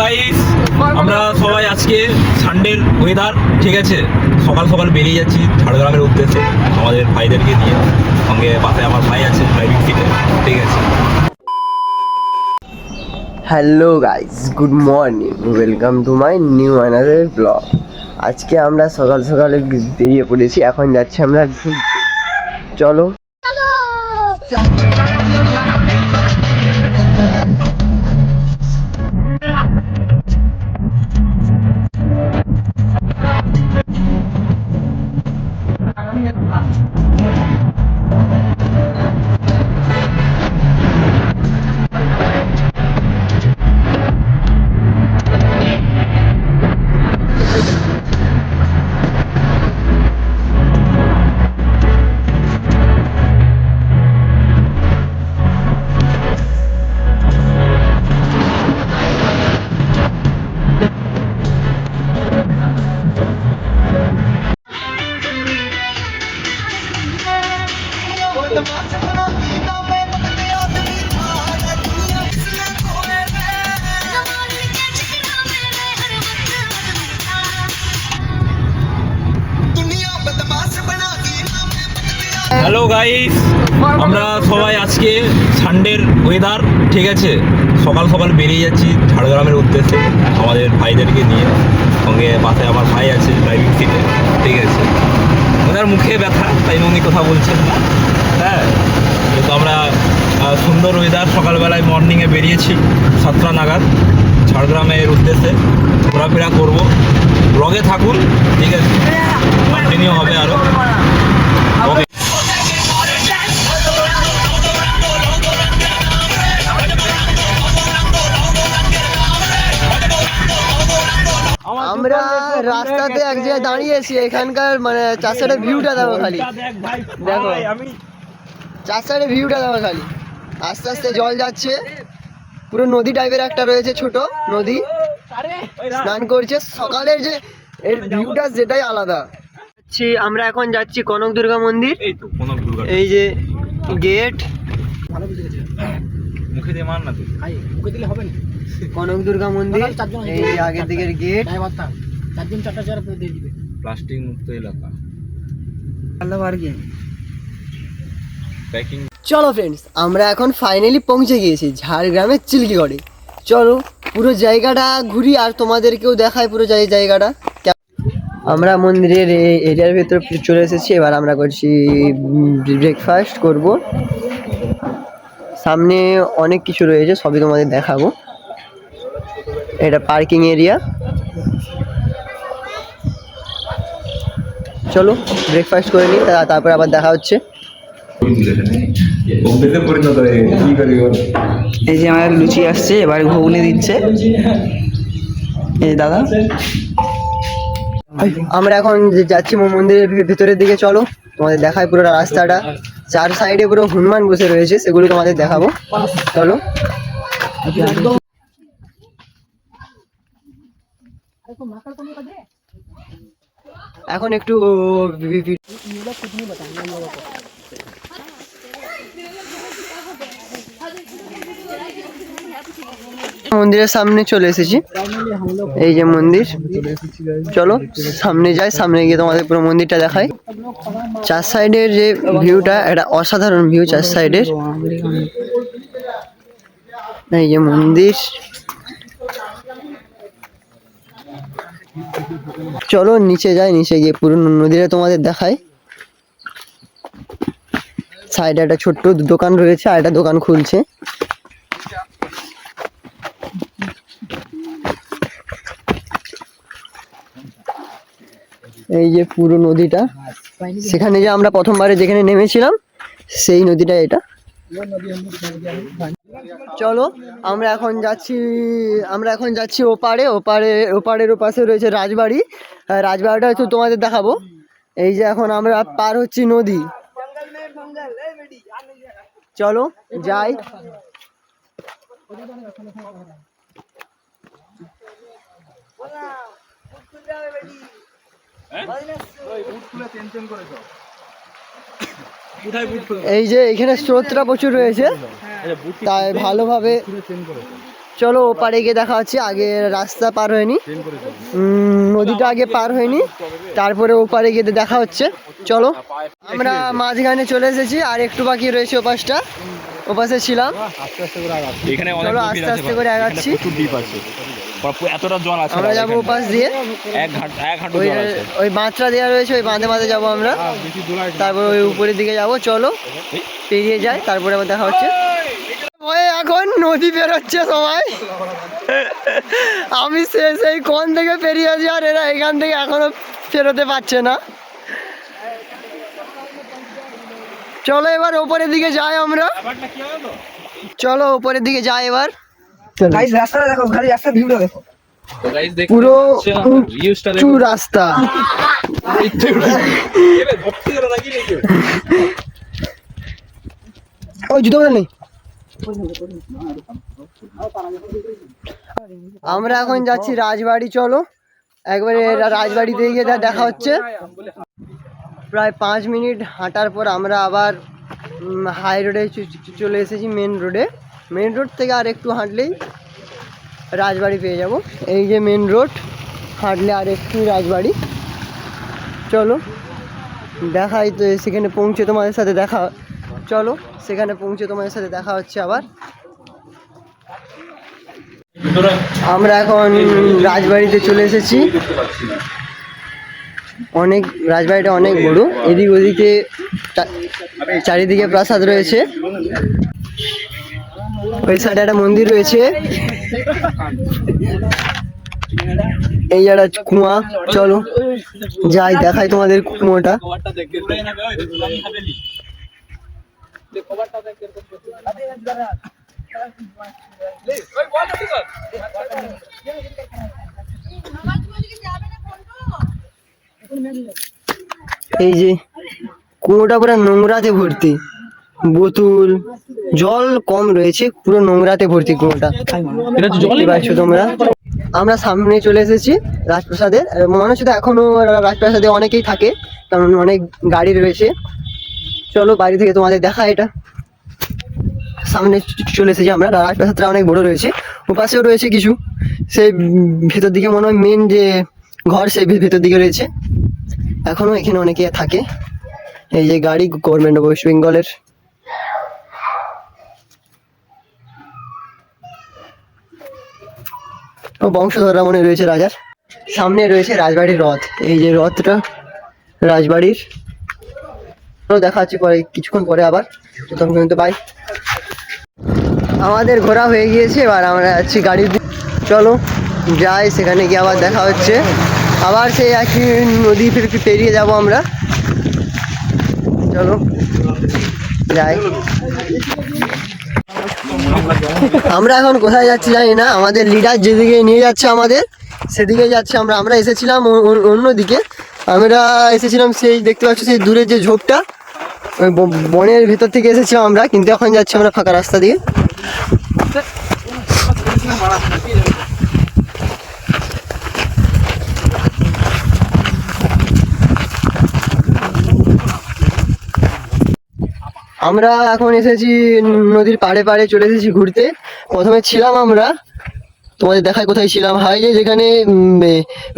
Guys আমরা সবাই আজকে সানডের ওয়েদার ঠিক আছে? সকাল সকাল বেরিয়ে যাচ্ছি ঝাড়গ্রামের উদ্দেশ্যে। আমাদের ভাইদেরকে নিয়ে সঙ্গে পাশে আমার ভাই আছে ড্রাইভিং সিটে ঠিক আছে? Hello guys good morning welcome to my new another vlog আজকে আমরা সকাল সকালে বেরিয়ে পড়েছি এখন যাচ্ছি আমরা। চলো। হ্যালো গাইস আমরা সবাই আজকে সানডের ওয়েদার ঠিক আছে? সকাল সকাল বেরিয়ে যাচ্ছি ঝাড়গ্রামের উদ্দেশ্যে আমাদের ভাইদেরকে নিয়ে। সঙ্গে পাশে আমার ভাই আছে ড্রাইভিং সিটে ঠিক আছে? ওনার মুখে ব্যথা, তাই উনি কথা বলছেন না। হ্যাঁ কিন্তু আমরা সুন্দর ওয়েদার সকালবেলায় মর্নিংয়ে বেরিয়েছি সাতটা নাগাদ ঝাড়গ্রামের উদ্দেশ্যে। ঘোরাফেরা করব। ব্লগে থাকুন, ঠিক আছে? কন্টিনিউ হবে আরও আমরা রাস্তাতে এক জায়গায় দাঁড়িয়েছি এখানকার মানে সাইডের ভিউটা দেখো খালি। দেখো। সাইডের ভিউটা দেখো খালি। আস্তে আস্তে জল যাচ্ছে। পুরো নদী টাইপের একটা রয়েছে ছোট নদী। স্নান করছে। সকালের যে এর ভিউটা যেটাই আলাদা। যাচ্ছি আমরা এখন যাচ্ছি কনক দুর্গা মন্দির। এই যে গেট মুখে দিয়ে মার না তুই। কনক দুর্গা মন্দির এই আগের দিকের গেট প্লাস্টিক মুক্ত এলাকা। প্যাকিং চলো ফ্রেন্ডস আমরা এখন ফাইনালি পৌঁছে গিয়েছি ঝাড়গ্রামের চিল্কিগড়ে। চলো পুরো জায়গাটা ঘুরি আর তোমাদেরকেও দেখায় পুরো জায়- জায়গাটা। আমরা মন্দিরের এরিয়ার ভেতরে চলে এসেছি এবার আমরা করছি ব্রেকফাস্ট করব। সামনে অনেক কিছু রয়েছে সবই তোমাদের দেখাবো। এটা পার্কিং এরিয়া। চলো ব্রেকফাস্ট করে নিই তারপর আবার দেখা হচ্ছে। এই যে আমার লুচি আসছে এবার ঘুগনি দিচ্ছে। এই দাদা। আমরা এখন যে যাচ্ছি মন্দিরের ভিতরের দিকে চলো। তোমাদের দেখায় পুরো রাস্তাটা চার সাইডে পুরো হনুমান বসে রয়েছে সেগুলো তোমাদের দেখাবো চলো এখন একটু মন্দিরের সামনে চলে এসেছি। এই যে মন্দির। চলো, সামনে যাই, সামনে গিয়ে তোমাদের পুরো মন্দিরটা দেখাই। চার সাইডের যে ভিউটা, একটা অসাধারণ ভিউ চার সাইডের। এই যে মন্দির। চলো, নিচে যাই, নিচে গিয়ে পুরো নদীটা তোমাদের দেখাই। সাইডে একটা ছোট্ট দোকান রয়েছে, আর একটা দোকান খুলছে। এই যে পুরো নদীটা, সেখানে যে আমরা প্রথমবারে যেখানে নেমেছিলাম, সেই নদীটা এটা। চলো, আমরা এখন যাচ্ছি, আমরা এখন যাচ্ছি ওপারে ওপারে, ওপারের ওপাশে রয়েছে রাজবাড়ি। রাজবাড়িটা একটু তোমাদের দেখাবো। এই যে এখন আমরা পার হচ্ছি নদী। চলো, যাই। এই যে এখানে স্রোতটা প্রচুর রয়েছে। তাই ভালোভাবে চলো ওপারে গিয়ে দেখা হচ্ছে। আগে রাস্তা পার হয়নি। নদীটা আগে পার হয়নি। তারপরে ওপারে গিয়ে দেখা হচ্ছে। চলো আমরা মাঝখানে চলে এসেছি আর একটু বাকি রয়েছে ওপাশটা। ওপাশে ছিলাম। এখানে অনেক চলো, আস্তে আস্তে করে আগাচ্ছি। এতটা জল আছে আমরা যাব এখানে। দিয়ে। এক হাঁটু ওই জল আছে। ওই বাঁধটা দেওয়া রয়েছে ওই বাঁধে বাঁধে যাব আমরা। তারপর ওই উপরের দিকে যাব চলো। পেরিয়ে যাই তারপরে আবার দেখা হচ্ছে। এখন নদী বেরোচ্ছে সবাই। আমি সে সেই কোন থেকে পেরিয়ে আছি আর এরা এখান থেকে এখনও ফেরোতে পারছে না। চলো এবার ওপরের দিকে যাই আমরা। চলো ওপরের দিকে যাই এবার। গাইস রাস্তাটা দেখো খালি রাস্তার ভিউটা দেখো। পুরো উঁচু রাস্তা। ওই জুতো নেই। আমরা এখন যাচ্ছি রাজবাড়ি চলো। একবারে রাজবাড়িতে গিয়ে দেখা হচ্ছে। প্রায় পাঁচ মিনিট হাঁটার পর আমরা আবার হাই রোডে চলে এসেছি মেন রোডে মেন রোড থেকে আর একটু হাঁটলেই রাজবাড়ি পেয়ে যাব। এই যে মেন রোড, হাঁটলে আর একটু রাজবাড়ি। চলো, দেখাই তো, সেখানে পৌঁছে তোমাদের সাথে দেখা, চলো, সেখানে পৌঁছে তোমাদের সাথে দেখা হচ্ছে আবার। আমরা এখন রাজবাড়িতে চলে এসেছি। অনেক, রাজবাড়িটা অনেক বড়। এদিক ওদিকে চারিদিকে প্রাসাদ রয়েছে। ওই সাইডে একটা মন্দির রয়েছে। এই একটা কুয়া। চলো, যাই, দেখাই তোমাদের কুয়োটা। এই যে, কুয়োটা পুরো নোংরাতে ভর্তি। বোতল জল কম রয়েছে পুরো নোংরাতে ভর্তি কুয়োটা। দেখতে পাচ্ছ তোমরা। আমরা সামনে চলে এসেছি রাজপ্রাসাদের মনে হচ্ছে তো এখনও রাজপ্রাসাদে অনেকেই থাকে কারণ অনেক গাড়ি রয়েছে। চলো বাড়ি থেকে তোমাদের দেখা এটা। সামনে চলে এসেছি আমরা। রাজপ্রাসাদটা অনেক বড় রয়েছে। ওপাশেও রয়েছে কিছু। সেই ভেতর দিকে মনে হয় মেন যে ঘর সেই ভেতর দিকে রয়েছে। এখনও এখানে অনেকে থাকে। এই যে গাড়ি গভর্নমেন্ট অফ ওয়েস্ট বেঙ্গলের বংশধররা মনে রয়েছে রাজার। সামনে রয়েছে রাজবাড়ির রথ। এই যে রথটা রাজবাড়ির। দেখা হচ্ছে পরে, কিছুক্ষণ পরে আবার। ততক্ষণ পর্যন্ত বাই আমাদের ঘোরা হয়ে গিয়েছে, এবার আমরা যাচ্ছি গাড়ির চলো, যাই, সেখানে গিয়ে আবার দেখা হচ্ছে। আবার সেই একই নদী ফির পেরিয়ে যাব আমরা। চলো, যাই। আমরা এখন কোথায় যাচ্ছি জানি না। আমাদের লিডার যেদিকে নিয়ে যাচ্ছে আমাদের, সেদিকে যাচ্ছে আমরা। আমরা এসেছিলাম অন্যদিকে। আমরা এসেছিলাম সেই, দেখতে পাচ্ছি সেই দূরের যে ঝোপটা। ওই বনের ভেতর থেকে এসেছিলাম আমরা, কিন্তু এখন যাচ্ছি আমরা ফাঁকা রাস্তা দিয়ে। আমরা এখন এসেছি নদীর পাড়ে পাড়ে চলে এসেছি ঘুরতে। প্রথমে ছিলাম আমরা, তোমাদের দেখায় কোথায় ছিলাম। হাই যে যেখানে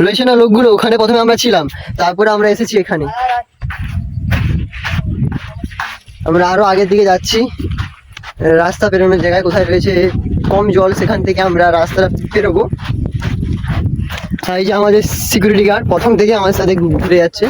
রয়েছে না লোকগুলো, ওখানে প্রথমে আমরা ছিলাম। তারপরে আমরা এসেছি এখানে। আমরা আরও আগের দিকে যাচ্ছি। রাস্তা পেরোনোর জায়গায় কোথায় রয়েছে, কম জল সেখান থেকে আমরা রাস্তাটা পেরোবো। এই যে আমাদের সিকিউরিটি গার্ড প্রথম থেকে আমাদের সাথে ঘুরে যাচ্ছে।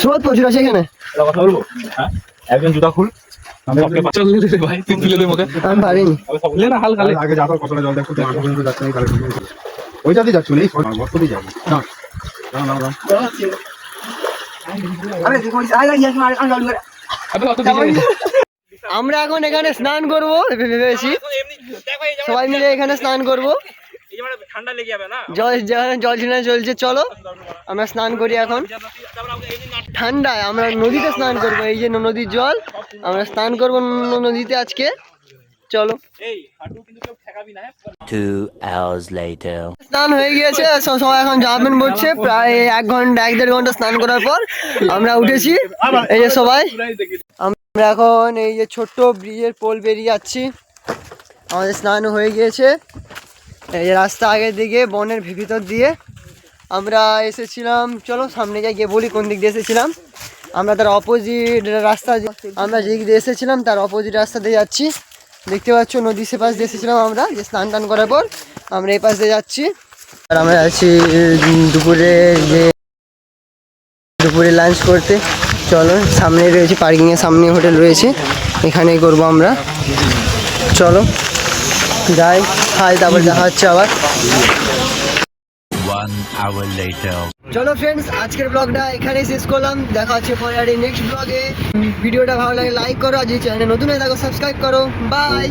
স্রোত প্রচুর আছে এখানে কথা বলব হ্যাঁ একজন জুতা খুল ভাই তুই তুলে দে মুখে আমি পারিনি না হালকা তাহলে আগে যাবার কতটা জল দেখো যাচ্ছে না যাচ্ছ এই গর্ত দিয়ে যাব না না না না আরে দেখো আমরা এখন এখানে স্নান করব ভেবেছি। সবাই মিলে এখানে স্নান করব। ঠান্ডা লেগে যাবে না? জল যেখানে জল ছিটানো চলছে চলো। আমরা স্নান করি এখন। ঠান্ডায় আমরা নদীতে স্নান করব এই যে নদীর জল। আমরা স্নান করব নদীতে আজকে। চলো. স্নান হয়ে গিয়েছে, সব সবাই এখন জামা পড়ছে প্রায় এক ঘণ্টা, এক দেড় ঘণ্টা স্নান করার পর আমরা উঠেছি। এই যে সবাই, আমরা এখন এই যে ছোট্ট ব্রিজের পোল বেরিয়ে যাচ্ছি। আমাদের স্নান হয়ে গিয়েছে। এই যে রাস্তা আগের দিকে, বনের ভিতর দিয়ে। আমরা এসেছিলাম, চলো সামনে যাই গিয়ে বলি কোন দিক দিয়ে এসেছিলাম। আমরা তার অপোজিট রাস্তা আমরা যেদিক দিয়ে এসেছিলাম, তার অপোজিট রাস্তা দিয়ে যাচ্ছি। দেখতে পাচ্ছ নদী সে পাশ দিয়ে এসেছিলাম আমরা, যে স্নান টান করার পর আমরা এই পাশ দিয়ে যাচ্ছি। আর আমরা যাচ্ছি দুপুরে যে দুপুরে লাঞ্চ করতে। চলো সামনে রয়েছে পার্কিংয়ের সামনে হোটেল রয়েছে, এখানেই করব আমরা। চলো, যাই, খাই, তারপর দেখা হচ্ছে আবার. চলো ফ্রেন্ডস আজকের ব্লগটা এখানেই শেষ করলাম। দেখা হচ্ছে পরে আর নেক্সট ব্লগে ভিডিওটা ভালো লাগে লাইক করো। আর যদি চ্যানেলে নতুন হয়ে থাকো সাবস্ক্রাইব করো। বাই